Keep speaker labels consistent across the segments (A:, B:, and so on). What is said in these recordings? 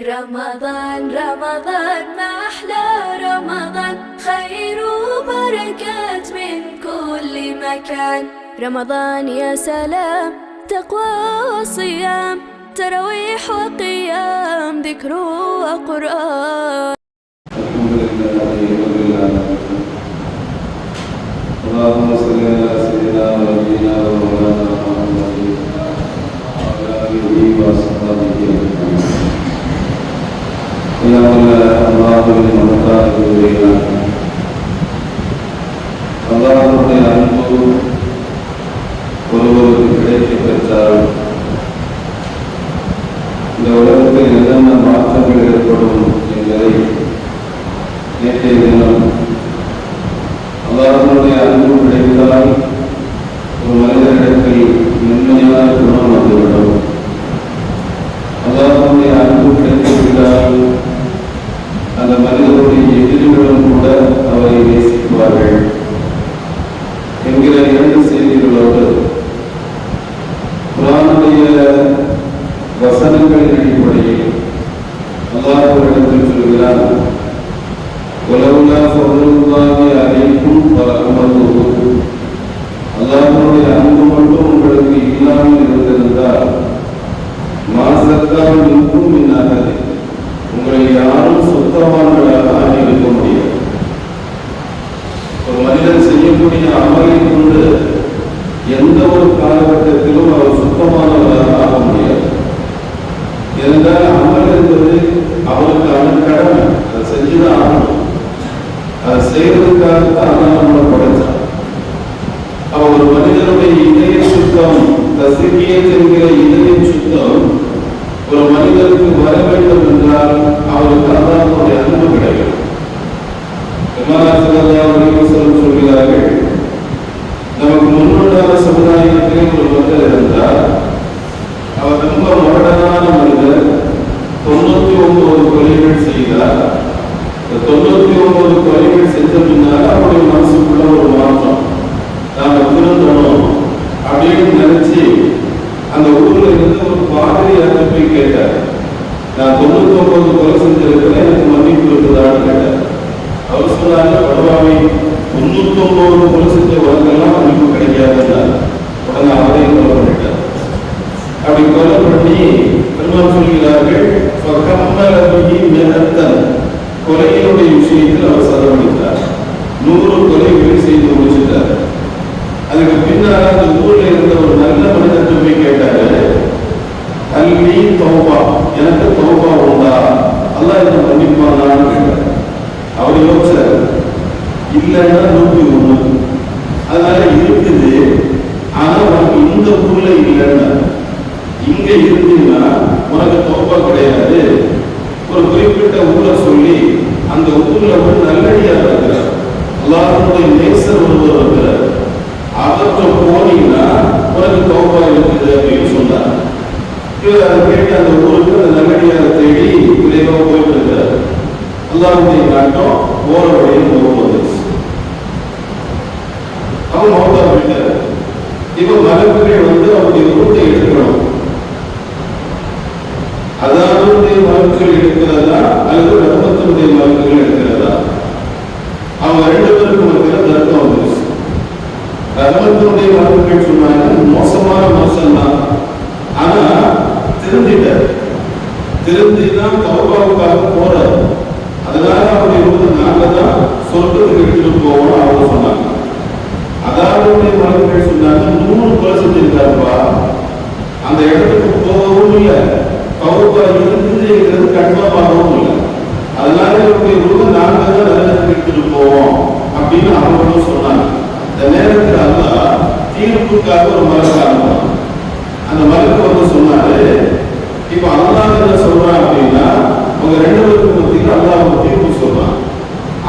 A: رمضان رمضان ما أحلى رمضان. خير وبركات من كل مكان. رمضان يا سلام تقوى وصيام. تراويح وقيام ذكر وقرآن.
B: اللهم صل على سيدنا நேற்றைய தினம் அல்லாஹனுடைய அன்பு கிடைத்தால் ஒரு மனிதனிடத்தில் மென்மையான குணம் வந்துவிடும். அல்லாஹனுடைய அன்பு கிடைத்துவிட்டால் அந்த மனிதனுடைய எதிரிகளும் கூட அவரை நேசிக்குவார்கள் என்கிற இரண்டு செய்திகளோடு குரானுடைய வசனங்களின் அடிப்படையில் அல்லாஹ்விடத்தில் சொல்கிறார் ولولا فضل الله عليكم ورحمته அல்லாஹ்வுடைய அன்பு மட்டும் உங்களுக்கு இல்லாமல் இருந்திருந்தால் மாசத்தால் நிற்கும் மின்னாகது உங்களை யாரும் சுத்தமானவர்களாக ஆகியிருக்க முடியாது ஒரு மனிதன் செய்யக்கூடிய அமலை கொண்டு எந்த ஒரு காலகட்டத்திலும் அவர் சுத்தமானவராக ஆக முடியாது இருந்தால் அமல் என்பது அவருக்கான கடமை அதை செஞ்சுதான் ஆகணும் அதை செய்வதற்காக தான் அல்லாஹ் நம்மளை படைச்சான் அவ ஒரு மனிதனுடைய இதய சுத்தம் தசிக்கியத் என்கிற இதய சுத்தம் ஒரு மனிதனுக்கு வர வேண்டும் என்றால் அவருக்கு அல்லாஹ்வுடைய அன்பு கிடைக்கும் விமானத்தில் சொல்கிறார்கள் நமக்கு முன்னுண்டான சமுதாயத்திலே ஒரு மனிதர் இருந்தார் அவர் ரொம்ப முரடனான மனிதர் தொண்ணூத்தி ஒன்பது கொலைகள் செய்தார் இந்த தொண்ணூத்தி ஒன்பது கொலைகள் செஞ்ச பின்னால அவருடைய மனசுக்குள்ள ஒரு மாற்றம் நாம திருந்தணும் அப்படின்னு நினைச்சு அந்த ஊர்ல இருந்து ஒரு போய் கேட்டார் நான் தொண்ணூத்தி ஒன்பது கொலை செஞ்சிருக்கிறேன் எனக்கு மன்னிப்பு இருக்குதான்னு கேட்டார் அவர் சொன்னாங்க பரவாயில்லை தொண்ணூத்தி ஒன்பது கொலை செஞ்ச உலகெல்லாம் மன்னிப்பு கிடைக்காதுன்னார் உடனே கொலை பண்ணிட்டார். அப்படி கொலை பண்ணி பெருமாள் சொல்கிறார்கள் கொலையினுடைய விஷயத்தில் அவர் சதவடித்தார் நூறு கொலைகளை செய்து முடிச்சிட்டார் அதுக்கு பின்னால் அந்த ஊர்ல இருந்த ஒரு நல்ல மனிதர்கிட்ட போய் கேட்டாரு கல்வி தௌபா எனக்கு தௌபா உண்டா அல்லாஹ் என்ன மன்னிப்பானான்னு கேட்டார் அவர் யோசிச்சார் இல்லைன்னா நூத்தி ஒண்ணு அதனால இருக்குது ஆனா உனக்கு இந்த ஊர்ல இல்லைன்னா இங்க இருந்தீங்கன்னா உனக்கு தோப்பா கிடையாது ஒரு குறிப்பிட்ட ஊரை சொல்லி அந்த ஊர்ல ஒரு நல்லடியார் இருக்கிறார். எல்லாருடைய நேசர் ஒருவர் இருக்கிறார். அவற்றை போனீங்கன்னா உனக்கு தோப்பா இருக்குது அப்படின்னு சொன்னார். இவர் அதை கேட்டு அந்த ஊருக்கு அந்த நல்லடியாரை தேடி விரைவாக போயிட்டு இருக்கிறார். அல்லாஹுடைய நாட்டம் போற வழியில் போகும் வந்துருச்சு அவன் மௌத்தா போயிட்டார். இவன் மரபுகள் வந்து அவருடைய ரூட்டை எடுக்கணும் அதானுடைய மரபுகள் எடுக்கிறதா அல்லது ரத்தத்தினுடைய மரபுகள் எடுக்கிறதா அவங்க ரெண்டு பேருக்கும் இருக்கிற தர்க்கம் வந்துருச்சு ரத்தத்தினுடைய மரபுகள் சொன்னாங்க மோசமான மோசம் தான் ஆனா திருந்திட்டார் திருந்தி தான் தௌபாவுக்காக போறார் அதனால அவருடைய ரூட்டு நாங்க தான் சொர்க்கத்துக்கு எடுத்துட்டு போவோம் அவங்க சொன்னாங்க. அதாவுடைய மரபுகள் சொன்னாங்க நூறு பர்சன்ட் இருக்காருப்பா. அந்த இடத்துக்கு போகவும் இல்லை. கௌரவா இருந்துங்கிறது கன்ஃபார்மாகவும் இல்லை. அதனால இவருடைய ரூப நாங்க தான் நல்லதுக்கு எடுத்துட்டு போவோம் அப்படின்னு அவங்களும் சொன்னாங்க. இந்த நேரத்தில் அல்ல தீர்ப்புக்காக ஒரு மரபு அனுப்புவாங்க அந்த மரத்தை வந்து சொன்னாரு இப்போ அல்லாஹ் என்ன சொல்றான் அப்படின்னா உங்க ரெண்டு பேருக்கு மத்தியில் அல்லாஹ் ஒரு தீர்ப்பு சொல்றான்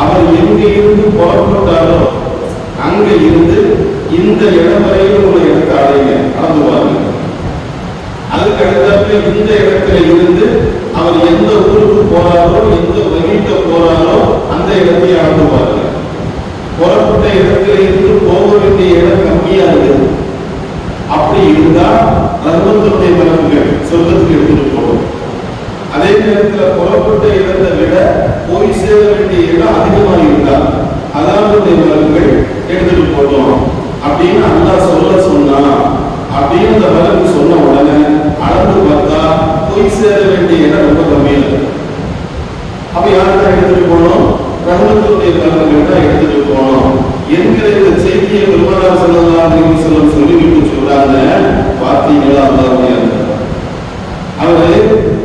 B: அவர் எங்க இருந்து புறப்பட்டாரோ அங்க இருந்து இந்த இடம் வரையில் உள்ள இடத்தை அடையுங்க அளந்து பாருங்க அதுக்கு அடுத்தாப்புல இந்த இடத்துல இருந்து அவர் எந்த ஊருக்கு போறாரோ எந்த வழிகிட்ட போறாரோ அந்த இடத்தை அளந்து பாருங்க புறப்பட்ட இடத்துல இருந்து போக வேண்டிய இடம் கம்மியா இருக்குது அப்படி இருந்தா ரத்தத்தினுடைய சொர்க்கத்துக்கு எடுத்துட்டு போகும் அதே நேரத்தில் புறப்பட்ட இடத்தை விட போய் சேர வேண்டிய இடம் அதிகமாக இருந்தால் அதாவது மலர்கள் எடுத்துட்டு போட்டோம் அப்படின்னு அல்லா சொல்ல சொன்னா அப்படின்னு அந்த மலக்கு சொன்ன உடனே அளந்து பார்த்தா போய் சேர வேண்டிய இடம் ரொம்ப கம்மியா இருக்கு. அப்ப யார்தான் எடுத்துட்டு போனோம் ரஹமத்துடைய மலர்கள் தான் எடுத்துட்டு போனோம் என்கிற இந்த செய்தியை பெருமானார் சொல்லலாம் அப்படின்னு சொல்லி சொல்லிவிட்டு சொல்றாங்க. பார்த்தீங்களா அல்லாவுடைய அவரு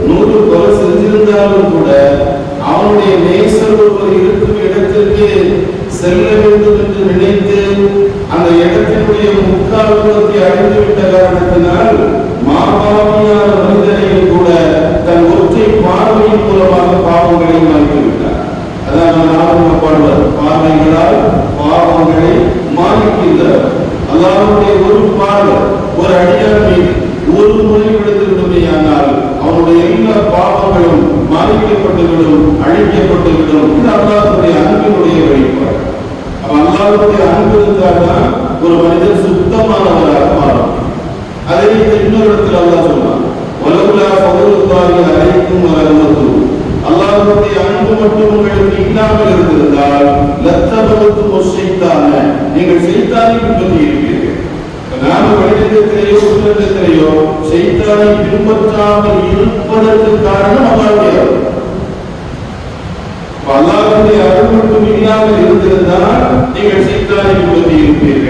B: நூறு கொலை செஞ்சிருந்தாலும் கூட அவனுடைய நேசர் ஒருவர் இருக்கும் இடத்திற்கு செல்ல வேண்டும் என்று நினைத்து அந்த இடத்தினுடைய முக்கால் புறத்தை அடைந்து விட்ட காரணத்தினால் மாபாவியான மனிதனையும் கூட ஒரு மனிதன் சுத்தமானவராக மாறும் அதே இன்னொரு இடத்துல அல்லா சொன்னான். உலகுலா பகுலுல்லாஹி அலைக்கும் வரமத்து அல்லாஹுடைய அன்பு மட்டும் உங்களுக்கு இல்லாமல் இருந்திருந்தால் லத்தபத்து செய்தான நீங்கள் செய்தானை பின்பற்றி இருப்பீர்கள். நாம வழிநடத்திலேயோ உள்ளத்திலேயோ செய்தானை பின்பற்றாமல் இருப்பதற்கு காரணம் அல்லாஹ்வுடைய அல்லாஹுடைய அப்ப அருள் மட்டும் இல்லாமல் இருந்திருந்தால் நீங்கள் செய்தானை பின்பற்றி இருப்பீர்கள்.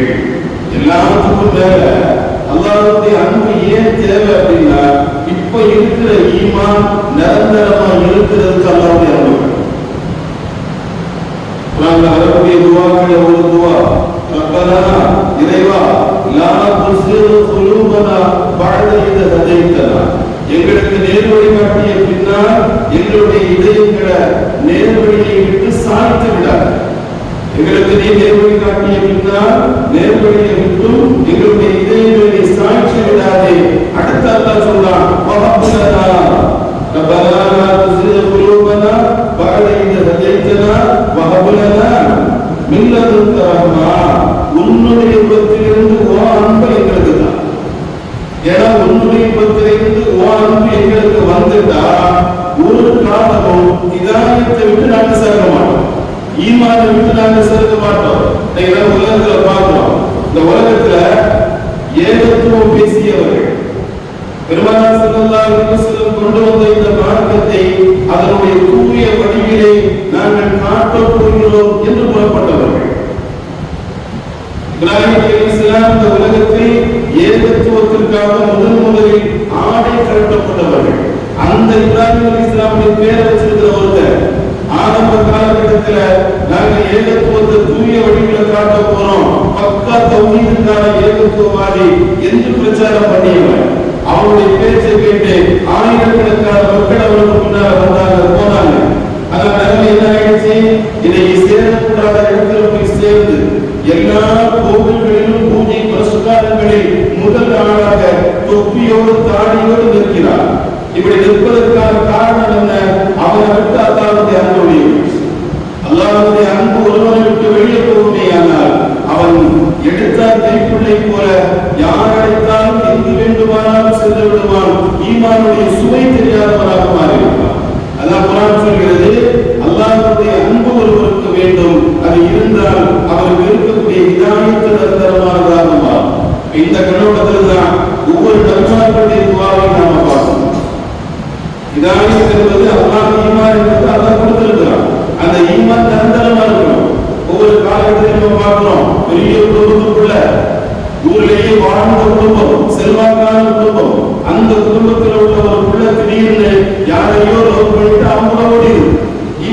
B: எல்லாத்துக்கும் தேவை. அல்லாவுடைய அன்பு ஏன் தேவை அப்படின்னா இப்ப இருக்கிற ஈமான் நிரந்தரமா இருக்கிறதுக்கு அல்லாவுடைய அன்பு நாங்கள் வரக்கூடிய துவாக்கள் ஒரு துவா? ரப்பனா இறைவா லா துஸிரு குலூபனா பஅத இத ஹதைத்தனா. எங்களுக்கு நேர்வழி காட்டிய பின்னால் எங்களுடைய இதயங்களை நேர்வழியை விட்டு சாய்த்து விடாது எங்களுக்கு நீ நேர்வழி காட்டிய பின்னால் நேர்வழியை விட்டும் எங்களுடைய இதயங்களை சாய்ச்சி விடாதே அடுத்த அல்லாஹ் சொல்றான் வஹப்லனா ربنا لا تزغ قلوبنا بعد إذ هديتنا وهب لنا من لدنك رحمة உன்னுடைய புறத்திலிருந்து ஓ அன்பு எங்களுக்கு தான் ஏன்னா உன்னுடைய புறத்திலிருந்து ஓ அன்பு எங்களுக்கு வந்துட்டா ஒரு காலமும் இதாயத்தை விட்டு நாங்க சேர்க்க மாட்டோம் ஈமானை விட்டு நாங்க சேர்க்க மாட்டோம். நீங்க உலகத்துல பார்க்கிறோம் இந்த உலகத்துல ஏகத்துவம் பேசியவர்கள். பெருமானார் ஸல்லல்லாஹு கொண்டு வந்த இந்த மார்க்கத்தை அதனுடைய தூய வடிவிலே நாங்கள் காட்டப் போகிறோம் என்று புறப்பட்டவர்கள் இப்ராஹிம் இஸ்லாம் இந்த உலகத்தில் ஏகத்துவத்திற்காக முதன் முதலில் ஆடை கட்டப்பட்டவர்கள் அந்த இப்ராஹிம் இஸ்லாமுடைய பேரை நேரத்துல நாங்க ஏகத்துவத்தை தூய வடிவில் காட்ட போறோம். பக்கா தௌஹீதுக்கான ஏகத்துவவாதி என்று பிரச்சாரம் பண்ணியவன்? அவருடைய பேச்சை கேட்டு ஆயிரக்கணக்கான மக்கள் அவருக்கு முன்னால வந்தாங்க போனாங்க. ஆனா நிலைமை என்ன ஆயிடுச்சு? இன்னைக்கு சேரக்கூடாத இடத்துல போய் சேர்ந்து எல்லா கோவில்களிலும் பூஜை பிரசுகாரங்களில் முதல் ஆளாக தொப்பியோடு தாடியோடு நிற்கிறார். இப்படி நிற்பதற்கான காரணம் என்ன? அவரை விட்டு அல்லாவுடைய அன்புடைய அல்லாஹ்வுடைய அன்பு ஒருவனை விட்டு வெளியே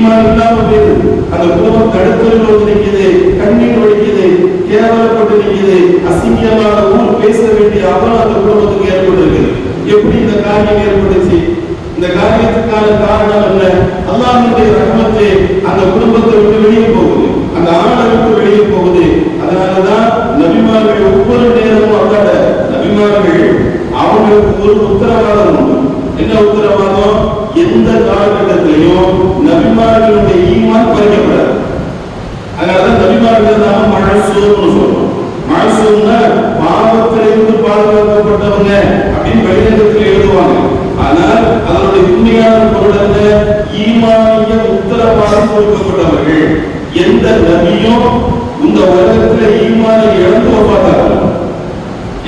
B: ஈமான் இல்லாமல் அந்த குடும்பம் தடுத்தல் நிற்கிறது கண்ணீர் வடிக்குது கேவலப்பட்டு நிற்கிறது அசிங்கமான ஊர் பேச வேண்டிய அவலம் அந்த குடும்பத்துக்கு ஏற்பட்டிருக்கிறது எப்படி இந்த காரியம் ஏற்பட்டுச்சு? இந்த காரியத்துக்கான காரணம் என்ன? அல்லாஹ்வுடைய ரஹ்மத்து அந்த குடும்பத்தை நபிமார்கள் நாம மழசூர்னு சொல்றோம். மழசூர்னா பாவத்திலிருந்து பாதுகாக்கப்பட்டவங்க அப்படின்னு வெளிநகரத்தில் எழுதுவாங்க. ஆனால் அதனுடைய உண்மையான பொருள் கொடுக்கப்பட்டவர்கள். எந்த நபியும் இந்த உலகத்துல ஈமானை இழந்து வப்பாத்தார்கள்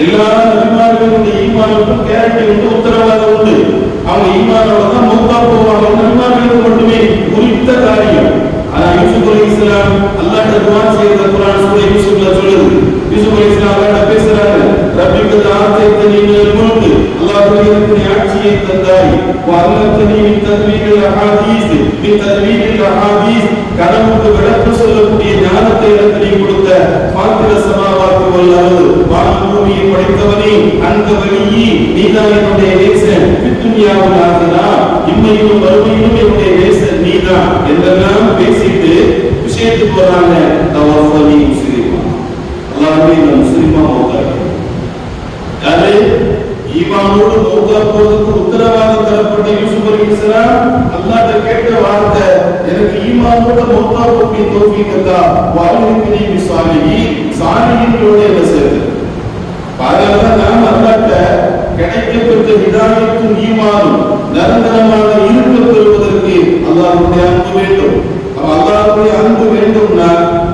B: எல்லா நபிமார்களுடைய ஈமானுக்கும் கேரண்டி வந்து உத்தரவாதம் உண்டு. அவங்க ஈமானோட தான் மௌத்தா போவாங்க. நபிமார்களுக்கு மட்டுமே குறித்த காரியம். யூசுப் அலி இஸ்லாம் அல்லாட்ட துவா செய்த குரான் சூர யூசுப்ல சொல்லுது. யூசுப் அலி இஸ்லாம் அல்லாட்ட பேசுறாரு ரப்பிக்கு ஆத்தைத்தனி நீங்கள் முல்க் அல்லாஹ் எனக்கு நீ ஆட்சியை தந்தாய். வல்லத்தனி மின் தத்வீகில் அஹாதீஸ் மின் தத்வீகில் அஹாதீஸ். கனவுக்கு விளக்கம் சொல்லக்கூடிய ஞானத்தை எனக்கு நீ கொடுத்த. பாத்திர சமாவாக்கு வல்லது வானம் பூமியை படைத்தவனே அந்த வழியே நீதான் என்னுடைய நேசன். பித்துனியாவில் ஆகினா இம்மையிலும் மறுமையிலும் என்னுடைய நேசன் என்றெல்லாம் பேசிட்டு விஷயத்துக்கு போறாங்க தவஃபனி முஸ்லிமா. அல்லாஹ்வே நான் முஸ்லிமா மௌத்தாக்கி யாரு? ஈமானோடு மௌத்தா போவதற்கு உத்தரவாதம் தரப்பட்ட யூசுப் அலைஹிஸ்ஸலாம் அல்லாஹ்ட்ட கேட்ட வார்த்தை எனக்கு ஈமானோட மௌத்தா போகி தௌஃபீக் தந்தா வாலிஹினி பிசாலிஹி என்ன சேர்த்து அதனால நாம் அல்லாஹ்ட்ட கிடைக்கப்பட்ட ஹிதாயத்தும் ஈமானும் நிரந்தரமாக இருக்க பெறுவதற்கு அல்லாஹுடைய அன்பு வேண்டும். அப்ப அல்லாஹுடைய அன்பு வேண்டும்னா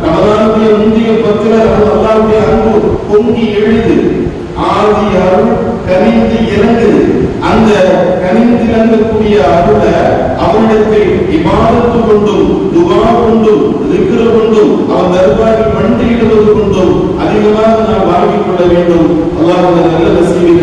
B: ரமதானுடைய முந்தைய பத்துல அல்லாஹுடைய அன்பு பொங்கி எழுது. ஆதி அருள் கனிந்து இறங்குது அந்த கனிந்து இறங்கக்கூடிய அருள அவனிடத்தை இமாதத்து கொண்டும் துவா கொண்டும் திக்ர கொண்டும் அவன் தர்பாரில் மண்டியிடுவது கொண்டும் அதிகமாக நாம் வாங்கிக் கொள்ள வேண்டும். அல்லாஹ் நல்ல
C: நசீவின்